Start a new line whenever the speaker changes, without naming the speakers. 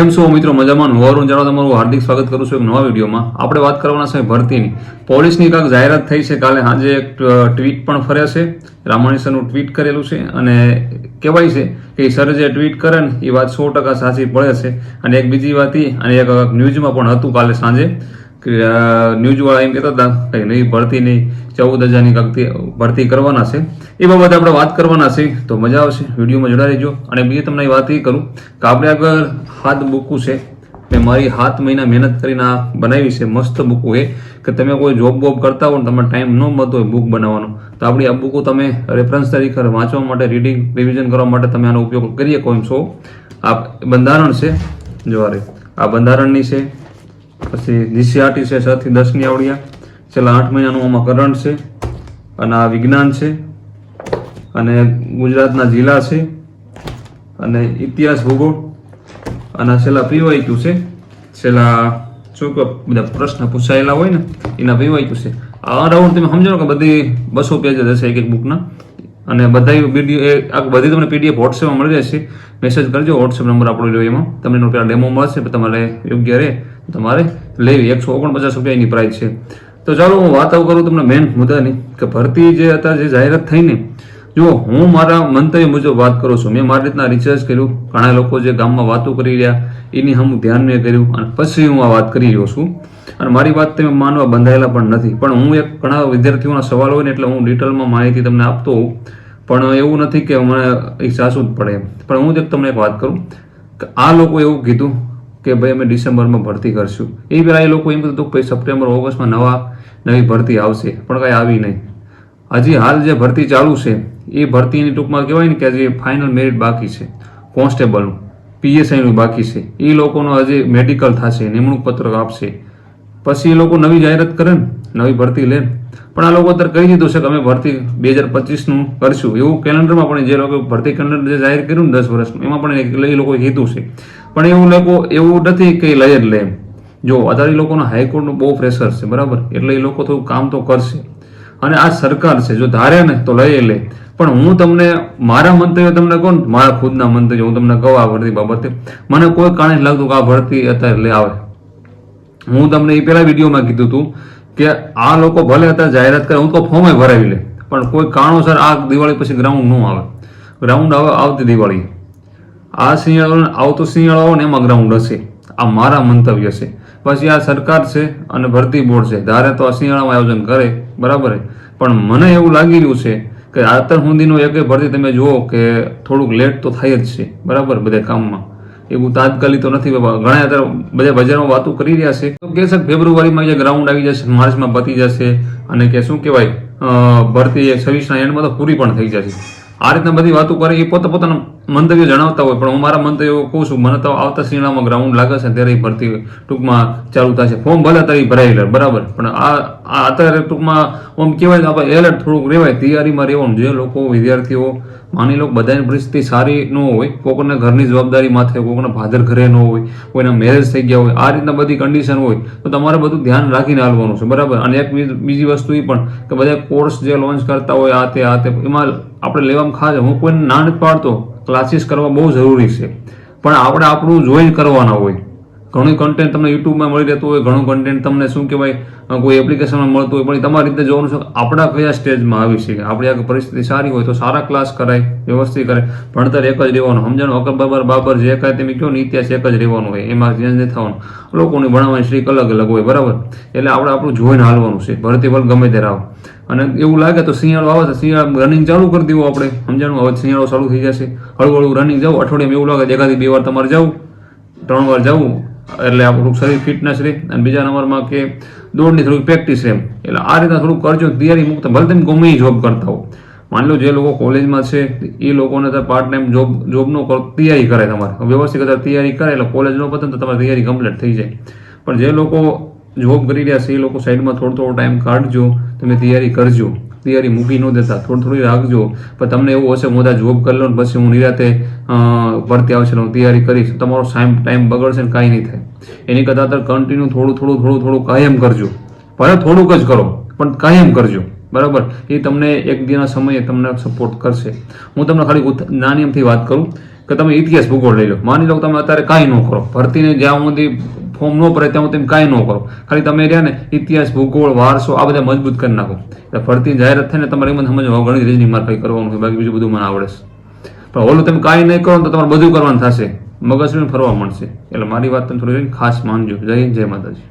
કેમ છો મિત્રો, મજામાં? હું વરુણ જાણવા તમારું હાર્દિક સ્વાગત કરું છું એક નવા વિડીયોમાં. આપણે વાત કરવાના છે ભરતીની. પોલીસની કાંઈક જાહેરાત થઈ છે, કાલે આજે એક ટ્વીટ પણ ફર્યા છે. રામાણી સરનું ટ્વીટ કરેલું છે અને કહેવાય છે કે સર જે ટ્વીટ કરે ને એ વાત સો ટકા સાચી પડે છે. અને એક બીજી વાત અને એક ન્યૂઝમાં પણ હતું કાલે સાંજે. ન્યૂઝવાળા એમ કહેતા હતા કે નહીં, ભરતી નહીં, ચૌદ હજારની કાંઈક ભરતી કરવાના છે. એ બાબતે આપણે વાત કરવાના છે, તો મજા આવશે. વિડીયોમાં જોડા રહેજો. અને બીજી તમને વાત એ કરું કે આપણે આગળ હાથ બુકું છે. મેં મારી હાથ મહિના મહેનત કરીને આ બનાવી છે. મસ્ત બુકું એ કે તમે કોઈ જોબ બોબ કરતા હો ને તમારે ટાઈમ ન મળતો હોય બુક બનાવવાનો, તો આપણી આ બુકો તમે રેફરન્સ તરીકે વાંચવા માટે રીડિંગ રિવિઝન કરવા માટે તમે આનો ઉપયોગ કરી શકો એમ છો. આ બંધારણ છે. જોવારે આ બંધારણની છે. પછી જીસીઆરટી છે, છ થી દસની આવડિયા. છેલ્લા આઠ મહિનાનું આમાં કરંટ છે અને આ વિજ્ઞાન છે અને ગુજરાતના જિલ્લા છે અને ઇતિહાસ ભૂગોળ અને છેલ્લા પીવાયક્યુ છે. છેલ્લા શું કહો બધા પ્રશ્ન પૂછાયેલા હોય ને, એના પીવાયક્યુ છે. આ રાઉન્ડ તમે સમજો કે બધી બસો પેજ હશે એક એક બુકના અને બધા આ બધી તમને પીડીએફ વોટ્સએપમાં મળી જશે મેસેજ કરજો વોટ્સએપ નંબર આપણો એમાં. તમને એનો પેલા ડેમો મળશે તમારે યોગ્ય રહે. તમારે લેવી, એકસો ઓગણપચાસ રૂપિયાની પ્રાઇસ છે. તો ચાલો હું વાત આવું કરું તમને મેન મુદ્દાની, કે ભરતી જે અત્યારે જે જાહેરાત થઈને જો હું મારા મંતવ્ય મુજબ વાત કરું છું. મેં મારી રીતના રિસર્ચ કર્યું, ઘણા લોકો જે ગામમાં વાતો કરી રહ્યા, એની હું ધ્યાન મેં કર્યું, અને પછી હું આ વાત કરી રહ્યો છું. અને મારી વાત તમે માનવા બંધાયેલા પણ નથી. પણ હું એક ઘણા વિદ્યાર્થીઓના સવાલ હોય ને એટલે હું ડિટેલમાં માહિતી તમને આપતો હોઉં. પણ એવું નથી કે મને એ સાચું જ પડે. પણ હું એક તમને એક વાત કરું, કે આ લોકો એવું કીધું કે ભાઈ અમે ડિસેમ્બરમાં ભરતી કરશું. એ પહેલાં એ લોકો એમ કીધું કે ભાઈ સપ્ટેમ્બર, ઓગસ્ટમાં નવા, નવી ભરતી આવશે. પણ કાંઈ આવી નહીં. હજી હાલ જે ભરતી ચાલુ છે, એ ભરતીની ટૂંકમાં કહેવાય ને કે હજી ફાઇનલ મેરિટ બાકી છે. કોન્સ્ટેબલનું, પીએસઆઈનું બાકી છે. એ લોકોનો હજી મેડિકલ થશે, નિમણૂક પત્રક આપશે. પછી એ લોકો નવી જાહેરાત કરે ને, નવી ભરતી લે પણ આ લોકો અત્યારે કહી દીધું છે કે અમે ભરતી બે હજાર પચીસનું કરશું. એવું કેલેન્ડરમાં પણ જે લોકો ભરતી કેલેન્ડર જે જાહેર કર્યું ને દસ વર્ષનું એમાં પણ એ લોકો કીધું છે. પણ એવું લોકો, એવું નથી કે લઈ જ લે જો અત્યારે એ લોકોના હાઈકોર્ટનું બહુ પ્રેશર છે, બરાબર? એટલે એ લોકો થોડું કામ તો કરશે. અને આ સરકાર છે, જો ધારે ને તો લઈ લે. પણ હું તમને, મારા મંતવ્ય તમને કહું મારા ખુદના મંતવ્યો, હું તમને કહું આ ભરતી બાબતે. મને કોઈ કારણે લાગતું કે આ ભરતી અત્યારે લે આવે. હું તમને એ પહેલા વિડીયોમાં કીધું હતું કે આ લોકો ભલે અત્યારે જાહેરાત કરે, હું તો ફોર્મે ભરાવી લે. પણ કોઈ કારણોસર આ દિવાળી પછી ગ્રાઉન્ડ ન આવે. ગ્રાઉન્ડ આવે આવતી દિવાળી. આ શિયાળો આવતો ને એમાં ગ્રાઉન્ડ હશે. આ મારા મંતવ્ય છે. પછી આ સરકાર છે અને ભરતી બોર્ડ છે. ધારે તો આ શિયાળામાં આયોજન કરે, બરાબર પણ મને એવું લાગી રહ્યું છે કે આતર સુધીનો એક ભરતી તમે જુઓ કે થોડુંક લેટ તો થાય જ છે. બરાબર, બધા કામમાં. એવું તાત્કાલિક તો નથી ઘણા અત્યારે બધા બજારમાં વાતો કરી રહ્યા છે. તો કે છે ફેબ્રુઆરીમાં જે ગ્રાઉન્ડ આવી જશે, માર્ચમાં પતી જશે, અને કે શું કહેવાય ભરતી છવ્વીસના એન્ડમાં તો પૂરી પણ થઈ જશે. આ રીતના બધી વાતો કરે, એ પોતે પોતાના મંતવ્ય જણાવતા હોય, પણ હું મારા મંતવ્યો કહું છું, મને તો આવતા શિયાળામાં ગ્રાઉન્ડ લાગે છે, ત્યારે ભરતી ટૂંકમાં ચાલુ થશે ફોર્મ ભલે તારી ભરાઈ લે, બરાબર, પણ આ અત્યારે ટૂંકમાં આમ કહેવાય આપણે એલર્ટ થોડુંક રહેવાય, તૈયારીમાં રહેવાનું. જે લોકો, વિદ્યાર્થીઓ, માની લો બધાની પરિસ્થિતિ સારી ન હોય કોઈને ઘરની જવાબદારી માથે કોઈને ભાદર ઘરે ન હોય, કોઈના મેરેજ થઈ ગયા હોય, આ રીતના બધી કન્ડિશન હોય, તો તમારે બધું ધ્યાન રાખીને હાલવાનું છે, બરાબર. અને એક બીજી વસ્તુ એ પણ, કે બધા કોર્સ જે લોન્ચ કરતા હોય, આ તે આ તે, એમાં આપણે લેવામાં ખાસ, હું કોઈને ના નથી પાડતો. ક્લાસીસ કરવા બહુ જરૂરી છે. પણ આપણે આપણું જોઈ કરવાના હોય. ઘણું કન્ટેન્ટ તમને યુટ્યુબમાં મળી રહેતું હોય, ઘણું કન્ટેન્ટ તમને શું કહેવાય કોઈ એપ્લિકેશનમાં મળતું હોય, પણ તમારી રીતે જોવાનું છે આપણા કયા સ્ટેજમાં આવી છે, આપણી આગળ પરિસ્થિતિ સારી હોય તો સારા ક્લાસ કરાય, વ્યવસ્થિત કરે ભણતર એક જ રહેવાનું. સમજાણું? અકબર બબર, બાબર જે કાંઈ તમે કહો ને ઇતિહાસ એક જ રહેવાનું હોય, એમાં ચેન્જ નહીં થવાનું. લોકોની ભણાવવાની સ્ટ્રીક અલગ અલગ હોય, બરાબર? એટલે આપણે આપણું જોઈને હાલવાનું છે, ભરતી બળ ગમે ત્યારે આવો અને એવું લાગે તો શિયાળો આવે તો શિયાળો રનિંગ ચાલુ કરી દેવું આપણે. સમજાણું? હવે શિયાળો ચાલુ થઈ જશે. હળવું હળવું રનિંગ જવું અઠવાડિયામાં એવું લાગે એકાદી બે વાર તમારે જવું, ત્રણ વાર જવું એટલે આપણું શરીર ફિટનેસ રહે અને બીજા નંબરમાં કે દોડની થોડીક પ્રેક્ટિસ રહે એટલે આ રીતના થોડુંક કરજો, તૈયારી મુક્ત. ભલે તમે ગમે જોબ કરતા હો. માની લો જે લોકો કોલેજમાં છે એ લોકોને તો પાર્ટ ટાઈમ જોબ જોબનો તૈયારી કરે તમારે. વ્યવસ્થિત તૈયારી કરે એટલે કોલેજનો પતન તો તમારી તૈયારી કમ્પ્લીટ થઈ જાય. પણ જે લોકો જોબ કરી રહ્યા છે, એ લોકો સાઈડમાં થોડો થોડો ટાઈમ કાઢજો, તમે તૈયારી કરજો. તૈયારી મૂકી ન દેતા. થોડું થોડી રાખજો. પણ તમને એવું હશે મોટા જોબ કરી લો ને પછી હું નિરાતે ભરતી આવશે હું તૈયારી કરીશ. તમારો ટાઈમ ટાઈમ બગડશે ને કાંઈ નહીં થાય. એની કરતાં કન્ટિન્યુ થોડું થોડું થોડું થોડું કાયમ કરજો. ભલે થોડુંક જ કરો, પણ કાયમ કરજો. બરાબર? એ તમને એક દિનના સમયે તમને સપોર્ટ કરશે. હું તમને ખાલી નાની એમથી વાત કરું કે તમે ઇતિહાસ ભૂગોળ લઈ લો. માની લો તમે અત્યારે કાંઈ ન કરો. ભરતીને જ્યાં સુધી ફોર્મ ન ભરે ત્યાં સુધી તમે કાંઈ ન કરો. ખાલી તમે રહ્યા ને, ઇતિહાસ, ભૂગોળ, વારસો, આ બધા મજબૂત કરી નાખો. એટલે ફરતી જાહેરાત થાય ને, તમારે એમાં સમજવા ઘણી રીતની મારફાઈ કરવાનું હોય બાકી બીજું બધું મને આવડે છે. પણ ઓલું તમે કાંઈ નહીં કરો તો તમારે બધું કરવાનું થશે. મગજ ફરવા મળશે. એટલે મારી વાત તમે થોડી ખાસ માનજો. જય જય માતાજી.